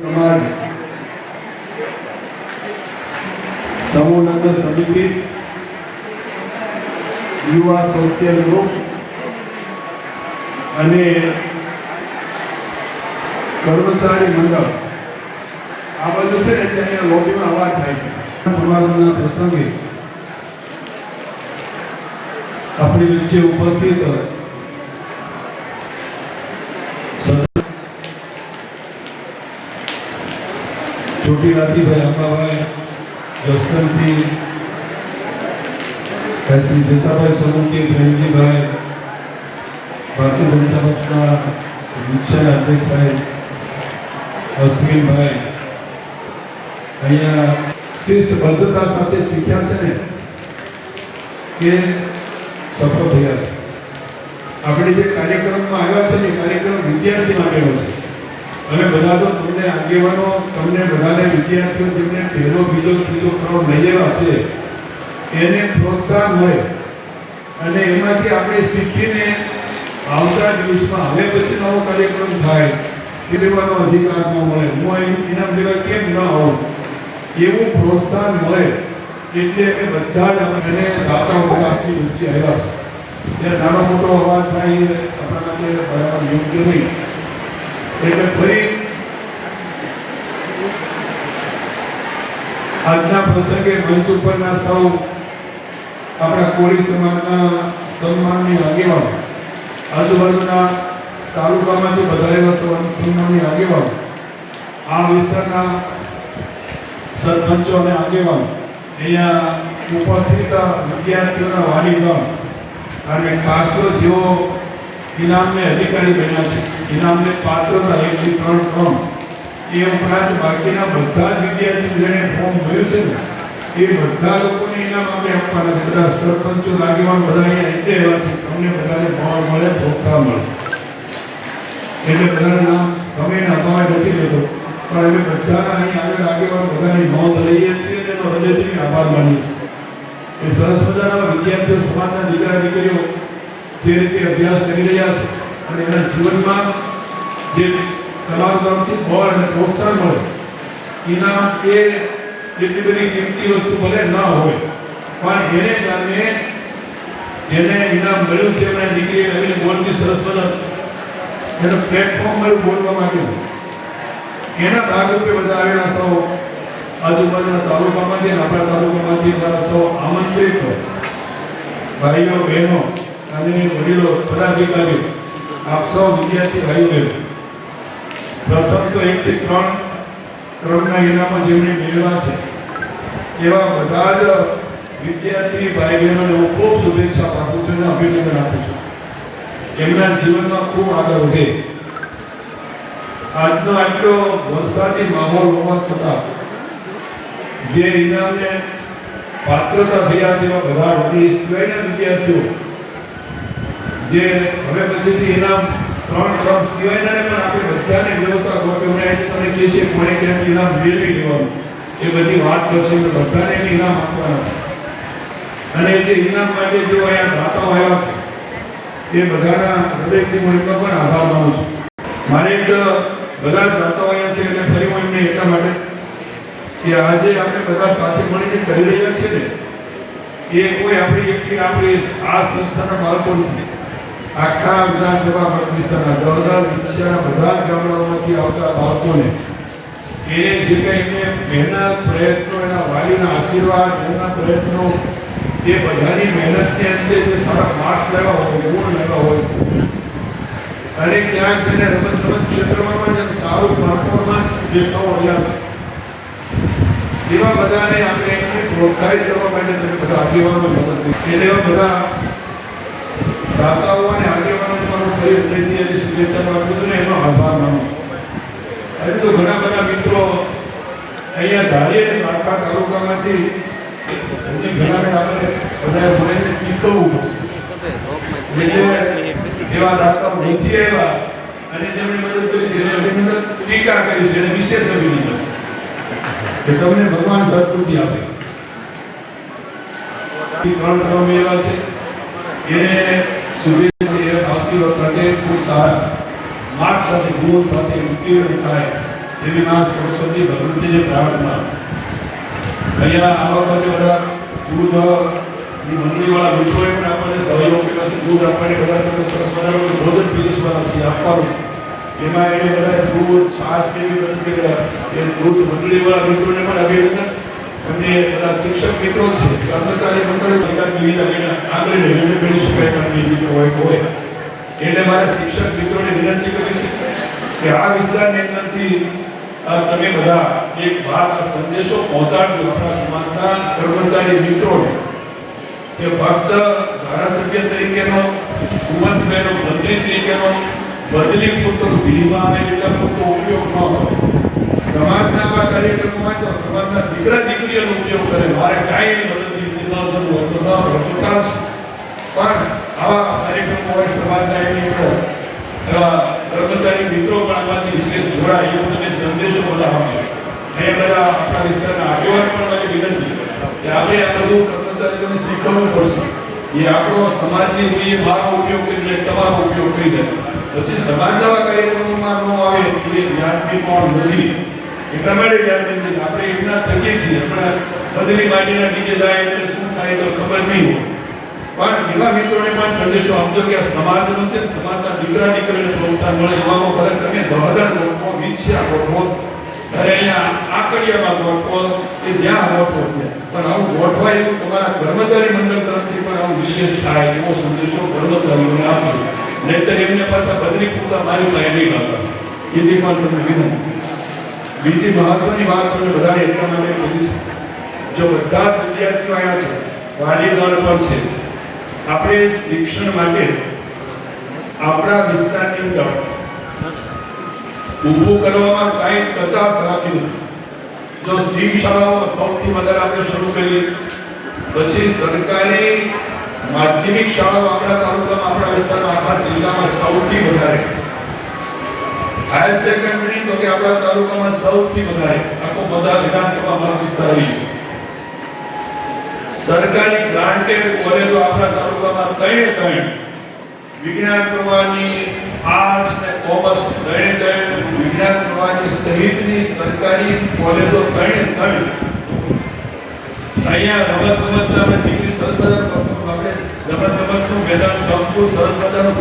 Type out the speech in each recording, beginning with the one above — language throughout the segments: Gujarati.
સમાજ. સમૂહનગર સમિતિ, યુવા સોશિયલ ગ્રુપ અને કર્મચારી મંડળ. આ બધું છે ને એટલે અહીંયા લોબીમાં અવાજ થાય છે. સમારંભના પ્રસંગે આપણી વચ્ચે ઉપસ્થિત ચોટી રાતીભાઈ અંબાભાઈ જસવંતજી શ્રી જેસાભાઈ સોલંકી, પ્રેમજીભાઈ, ભારતીય જનતા પક્ષના વિક્ષય અધ્યક્ષભાઈ, અશ્વિનભાઈ. અહીંયા શિસ્તબદ્ધતા સાથે શીખ્યા છે ને કે સફળ થયા છે. આપણે જે કાર્યક્રમમાં આવ્યા છે ને કાર્યક્રમ વિદ્યાર્થી માટેનો છે. અમે બધા તો તમને આગેવાનો, તમને બધાને વિદ્યાર્થીઓ, જેમને પહેલો, બીજો, ત્રીજો ક્રમ લઈ આવ્યા છે, એને પ્રોત્સાહન મળે અને એમાંથી આપણે શીખીને આવતા દિવસમાં હવે પછી નવો કાર્યક્રમ થાય લેવાનો અધિકાર ન મળે. હું ઇનામ લેવા કેમ ન આવું? એવું પ્રોત્સાહન મળે એટલે અમે બધા જ અને દાતા બધા ઊંચી આવ્યા છે. નાનો મોટો અવાજ થાય આપણા માટે બરાબર યોગ્ય નહીં. એટલે ફરી આજના પ્રસંગે મંચ ઉપરના સૌ આપણા કોળી સમાજના સન્માનની આગેવાન, આજુબાજુના તાલુકામાંથી સૌ સન્માનની આગેવાન, આ વિસ્તારના સરપંચો અને આગેવાન, અહીંયા ઉપસ્થિત વિદ્યાર્થીઓના વાલીગણ અને ખાસ જેઓ ઇનામને અધિકારી બન્યા છે. ઇનામને પાત્રતા એકથી ત્રણ ત્રણ એ ઉપરાંત બાકીના બધા જ વિદ્યાર્થીઓ જેણે ફોર્મ ભર્યું છે ને, એ બધા લોકોને ઇનામ આપણે આપવાના છે. બધા સરપંચો, આગેવાન બધા અહીંયા એટલે એવા છે તમને બધાને ભાવ મળે, પ્રોત્સાહન મળે. એટલે બધાના નામ સમયના અભાવે નથી લેતો. પણ અમે બધાના અહીં આગળ આગેવાન બધાની નોંધ લઈએ છીએ અને એનો હૃદયથી આભાર માનીએ છીએ. એ સરસ મજાના વિદ્યાર્થીઓ, સમાજના દીકરા દીકરીઓ જે રીતે અભ્યાસ કરી રહ્યા છે અને એના જીવનમાં જે તમારા તરફથી બળ અને પ્રોત્સાહન મળે, એના એ એટલી બધી કિંમતી વસ્તુ ભલે ન હોય, પણ એને કારણે જેને ઇનામ મળ્યું છે એમના દીકરીએ આવીને બોલતી સરસ મદદ એનું પ્લેટફોર્મ મળ્યું બોલવા માંગ્યું એના ભાગરૂપે બધા આવેલા સૌ આજુબાજુના તાલુકામાંથી આપણા તાલુકામાંથી બધા સૌ આમંત્રિત ભાઈઓ, બહેનો અને વડીલો પદાધિકારીઓ આપ સૌ વિદ્યાર્થી ભાઈઓ બહેનો પ્રથમ તો એક થી ત્રણ ક્રમના ઇનામો જેમણે મેળવ્યા છે, એવા બધા જ વિદ્યાર્થી ભાઈ બહેનોને હું ખૂબ શુભેચ્છા પાઠવું છું અને અભિનંદન આપું છું. એમના જીવનમાં ખૂબ આગળ વધે. આજનો આટલો વરસાદી માહોલ હોવા છતાં, જે ઇનામને પાત્રતા થયા છે એવા બધા વડી સિવાયના વિદ્યાર્થીઓ જે હવે પછીથી એના ત્રણ ત્રણ સિવાયના પણ આપણે બધાને વ્યવસ્થા ગોઠવણી કે તમે કહે છે કોને ક્યાંથી ઇનામ મેળવી લેવાનું. એ બધી વાત કરશે તો બધાને એને ઇનામ આપવાના છે. અને જે ઇનામ માટે જો અહીંયા દાતાઓ આવ્યા છે, એ બધાના હૃદયથી હું એમનો પણ આભાર માનું છું. મારે એક બધા દાતાઓ અહીંયા છે એટલે ફરી હું એમને એટલા માટે કે આજે આપણે બધા સાથે મળીને કરી રહ્યા છીએ ને, એ કોઈ આપણી વ્યક્તિ, આપણી આ સંસ્થાના બાળકો નથી. આખા વિધાનસભા વિસ્તારના દરદાર વિસ્તારના બધા ગામડાઓમાંથી આવતા બાળકોને એ જે કંઈ મહેનત, પ્રયત્નો, એના વાલીના આશીર્વાદ એના પ્રયત્નો, એ બધાની મહેનતને અંતે જે સારા માર્ક્સ લેવા હોય, ગુણ લેવા હોય, અને ક્યાંક તેને રમત ગમત ક્ષેત્રમાં પણ જેમ સારું પરફોર્મન્સ દેખાવ રહ્યા છે. એવા બધાને આપણે પ્રોત્સાહિત કરવા માટે તમે બધા આગેવાનો મદદ એટલે એવા બધા દાતાઓ અને આગેવાનો પણ ફરી હૃદયથી એની શુભેચ્છા આપું છું ને એનો આભાર માનું છું. તો ઘણા બધા મિત્રો અહીંયા ધારી અને આખા તાલુકામાંથી હજી ઘણા આપણે બધા મળીને શીખવવું પડશે એવા દાતાઓ નીચે આવ્યા અને તેમણે મદદ કરી છે એને અભિનંદન, ટીકા કરી છે એને વિશેષ અભિનંદન. કે તમને ભગવાન સદબુદ્ધિ આપે. ત્રણ ત્રણ એવા છે. એને શુભેચ્છા છે એ આવતી વખતે ખૂબ સારા માર્ક સાથે, ગુણ સાથે ઉત્તીર્ણ થાય એવી મા સરસ્વતી ભગવતીની પ્રાર્થના. અહીંયા આ વખતે બધા દૂધની મંડળીવાળા મિત્રોએ પણ આપણને સહયોગ કર્યો છે. દૂધ આપણને બધા તમને સરસ મજાનું ભોજન પીરસવાનું છે, આપવાનું છે. એમાં એને બધા દૂધ, છાશ ને એવી બધા એ દૂધ મંડળીવાળા મિત્રોને પણ અભિનંદન અને બધા શિક્ષક મિત્રો છે, કર્મચારી મંડળ એકાદ વિવિધ એના આગળ રેઝ્યુમે કરી શકાય મિત્રો હોય હોય. એટલે મારા શિક્ષક મિત્રોને વિનંતી કરી છે કે આ વિસ્તારની અંદરથી તમે બધા એક વાત સંદેશો પહોંચાડજો આપણા સમાજના કર્મચારી મિત્રોને. કે ફક્ત ધારાસભ્ય તરીકેનો કુંવરભાઈનો મંત્રી તરીકેનો, બદલી પૂરતો ભીમાં એટલા પૂરતો ઉપયોગ ન કરો. સમાજના આવા કાર્યક્રમોમાં તો સમાજના દીકરા દીકરીઓનો ઉપયોગ કરે. મારે કાંઈ મદદની ચિંતા જરૂર ન હોય તો પણ આવા કાર્યક્રમો હોય સમાજના એની અંદર એવા કર્મચારી મિત્રો પણ આમાંથી વિશેષ જોડાય એવો તમે સંદેશો બધા અહીંયા બધા આપણા વિસ્તારના આગેવાન પણ મને વિનંતી કે આપણે આ બધું કર્મચારીઓને શીખવવું પડશે. એ આપણો સમાજની જોઈએ મારો ઉપયોગ કરી જાય તમારો ઉપયોગ કરી જાય પછી સમાજના આવા કાર્યક્રમોમાં ન આવે એ વ્યાજબી પણ નથી. એટલા માટે નથી આપણે એમના થકીએ છીએ. પણ બદલી માટીના નીચે જાય એટલે શું થાય તો ખબર નહીં હોય. પણ એવા મિત્રોને પણ સંદેશો આપજો કે આ સમાજનો છે સમાજના દીકરા દીકરીને પ્રોત્સાહન મળે, એવામાં ફરક તમે ધોધણ ગોઠવો વિછ્યા ગોઠવો અરે અહીંયા આકડિયામાં ગોઠવો કે જ્યાં ત્યાં પણ આવું ગોઠવાય એવું તમારા કર્મચારી મંડળ તરફથી પણ આવું વિશેષ થાય એવો સંદેશો કર્મચારીઓને આપજો. નહીતર એમને પાછા બદલી પૂરતા મારી નહીં લાવતા. એથી પણ તમને વિનંતી. બીજી મહત્વની વાત તમે બધાને એટલા માટે કીધી છે. જો બધા વિદ્યાર્થીઓ આવ્યા છે વાલીગણ પણ છે. આપણે શિક્ષણ માટે આપણા વિસ્તારની અંદર ઊભું કરવામાં કાંઈ પચાસ રાખ્યું જો શિવ શાળાઓ સૌથી વધારે આપણે શરૂ કરીએ, પછી સરકારી માધ્યમિક શાળાઓ આપણા તાલુકામાં, આપણા વિસ્તારમાં આખા જિલ્લામાં સૌથી વધારે. હાયર સેકન્ડરી તો કે આપણા તાલુકામાં સૌથી વધારે, આખો બધા વિધાનસભા મત સરકારી ગ્રાન્ટેડ કોલેજો આપણા તાલુકામાં ત્રણે ત્રણ. વિજ્ઞાન પ્રવાહની આર્ટ્સ ને કોમર્સ ત્રણે ત્રણ. વિજ્ઞાન પ્રવાહની સહિતની સરકારી કોલેજો ત્રણે ત્રણ. અહીંયા રમત ગમતના અને ડિગ્રી સરસ આપણે રમત ગમતનું મેદાન સંપૂર્ણ સરસ મજાનું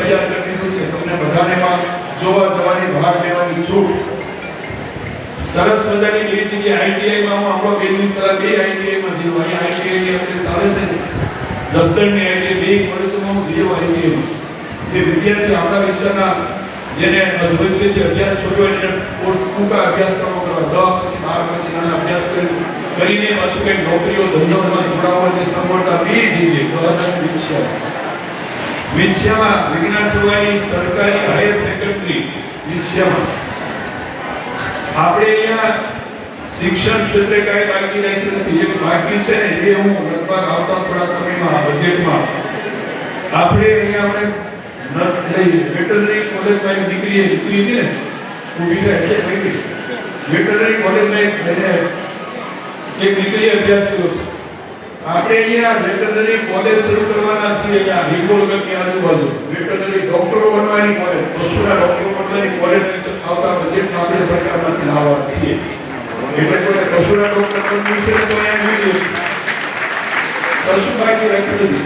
તૈયાર કરી દીધું છે. તમને બધાને જોવા જવાની ભાગ લેવાની છૂટ સરસ મજાની બે જગ્યાએ આઈટીઆઈ માં હું આપણો બે દિવસ પહેલા બે આઈટીઆઈ માં જીવો. અહીંયા આઈટીઆઈ ની આપણે ચાલે છે. ને દસદણની આઈટીઆઈ બે પડે તો હું જીવો આઈટીઆઈ જે વિદ્યાર્થી આપણા વિસ્તારના જેને અદ્ભુત છે જે અભ્યાસ છોડ્યો એને ટૂંકા અભ્યાસક્રમો કરવા. દસ પછી બાર પછી આના અભ્યાસ કરી કરીને પાછું કંઈક નોકરીઓ ધંધોમાં જોડાવાની સગવડતા બે જગ્યાએ ગવર્નર વિદ્યા વિદ્યામાં વિજ્ઞાન પ્રવાહી સરકારી હાયર સેકન્ડરી વિદ્યામાં આપણે અહીંયા શિક્ષણ ક્ષેત્રે કાંઈ બાકી રાખ્યું નથી. એક બાકી છે ને, એ હું લગભગ આવતા થોડા સમયમાં બજેટમાં આપણે અહીંયા આપણે વેટરનરી કોલેજમાં એક દીકરી નીકળી ને હું બીજા છે વેટરનરી કોલેજમાં એક એક અભ્યાસ કર્યો છે. આપણે અહીંયા વેટરનરી કોલેજ શરૂ કરવાના છીએ અહીંયા હિંગોળગઢની આજુબાજુ. વેટરનરી ડોક્ટરો બનવાની કોલેજ પશુના ડોક્ટરો બનવાની કોલેજ આવતા બજેટમાં આપણે સરકારમાંથી લાવવાના છીએ. એટલે કોઈ પશુના ડોક્ટર બનવું છે તો અહીંયા જોઈએ પશુ બાકી રાખ્યું નથી.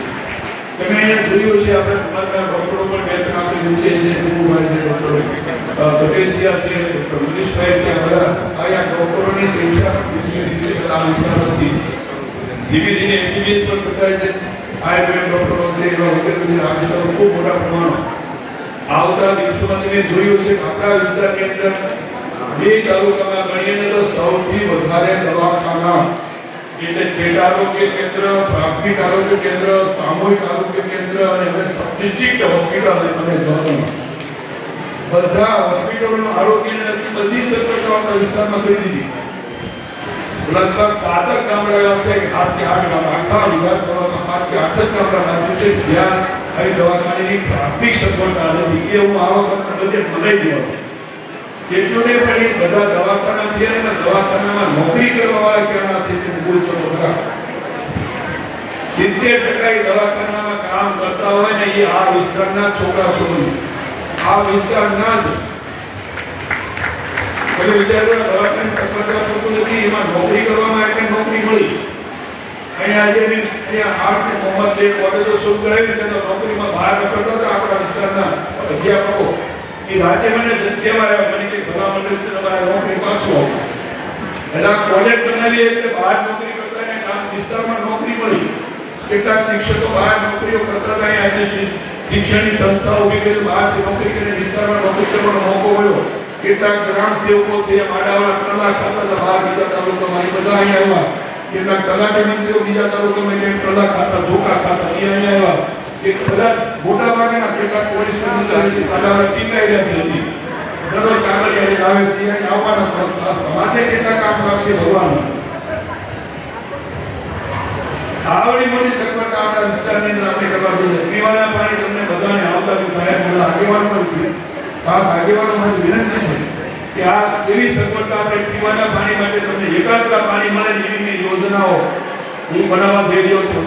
તમે અહીંયા જોયું છે આપણે સમાજના ડોક્ટરો પણ વેતન આપણે નીચે જે ગુરુભાઈ છે, ડોક્ટરો પટેશિયા છે, ડોક્ટર મનીષભાઈ છે, આ બધા. અહીંયા ડોક્ટરોની સંખ્યા દિવસે દિવસે આ વિસ્તારમાંથી ધીમે ધીમે એમબીબીએસ પણ થતા છે. આયુર્વેદ ડોક્ટરો છે, એવા વગેરે વગેરે આ વિસ્તારો ખૂબ મોટા પ્રમાણમાં આવતા દિવસોમાં તમે જોયું છે આપણા આપણા વિસ્તારની અંદર બે તાલુકામાં ગણીએ તો સૌથી વધારે દવાખાના, એટલે પેટા આરોગ્ય કેન્દ્ર, પ્રાથમિક આરોગ્ય કેન્દ્ર, સામૂહિક આરોગ્ય કેન્દ્ર અને ડિસ્ટ્રિક્ટ હોસ્પિટલ અને જવાનું. બધા હોસ્પિટલોનું આરોગ્યને લગતી બધી સરકાર વિસ્તારમાં કરી દીધી. લગભગ સાતક ગામડા છે આઠ આઠ ગામ આખા વિધાનસભામાં આઠ કે આઠ જ ગામડા છે, જ્યાં આવી દવાખાનાની પ્રાથમિક સગવડતા નથી. એ હું આ વખત બજેટ બનાવી દેવા એટલું નહીં, પણ એ બધા દવાખાના છે ને દવાખાનામાં નોકરી કરવા વાળા કેવા છે તે બોલશો છો ખરા સિત્તેર ટકા એ દવાખાનામાં કામ કરતા હોય ને એ આ વિસ્તારના છોકરા છોકરી આ વિસ્તારના જ એટલે વિચારો દવાખાને સફળતા થતું નથી. એમાં નોકરી કરવામાં એટલે નોકરી મળી. અહીંયા આજે મેં અહીંયા આઠ ને મોહમ્મદ જે કોલેજો શરૂ કરાવી ને તો નોકરીમાં બહાર નીકળતો હતો આપણા વિસ્તારના અધ્યાપકો. એ રાતે મને જ કહેવાય મને કે, ભલા મંડળ તમારે નોકરી પાછો આ કોલેજ બનાવી એટલે બહાર નોકરી કરતા ને ગામ વિસ્તારમાં નોકરી મળી. કેટલાક શિક્ષકો બહાર નોકરીઓ કરતા હતા આજે શિક્ષણની સંસ્થાઓ ઊભી કરી, બહારથી નોકરી કરીને વિસ્તારમાં નોકરી કરવાનો મોકો મળ્યો. કેટલાક ગ્રામ સેવકો છે, માડાવાળા કલાક ખાતા બહાર બીજા તાલુકામાં. બધા અહીંયા આવ્યા. કેટલાક તલાટી મંત્રીઓ બીજા તાલુકામાં જેમ કલાક ખાતા, ઝોકા ખાતા, એ અહીંયા આવ્યા. કે કદાચ મોટા ભાગના કેટલાક પોલીસ કર્મચારી ટીકાઈ રહ્યા છે હજી. દરરોજ કાગળિયા આવે છે અહીંયા આવવાના પણ સમાજે કેટલા કામ લાગશે ભગવાન? આવડી મોટી સગવડ આપણા વિસ્તારની અંદર આપણે કરવા જોઈએ. પીવાના પાણી તમને બધાને આવતા થાય આગેવાનો પણ ખાસ આગેવાનો મને વિનંતી છે કે આ એવી સગવડતા આપણે પીવાના પાણી માટે તમને એકાગ્ર પાણી મળે એવી યોજનાઓ હું બનાવવા જઈ રહ્યો છું.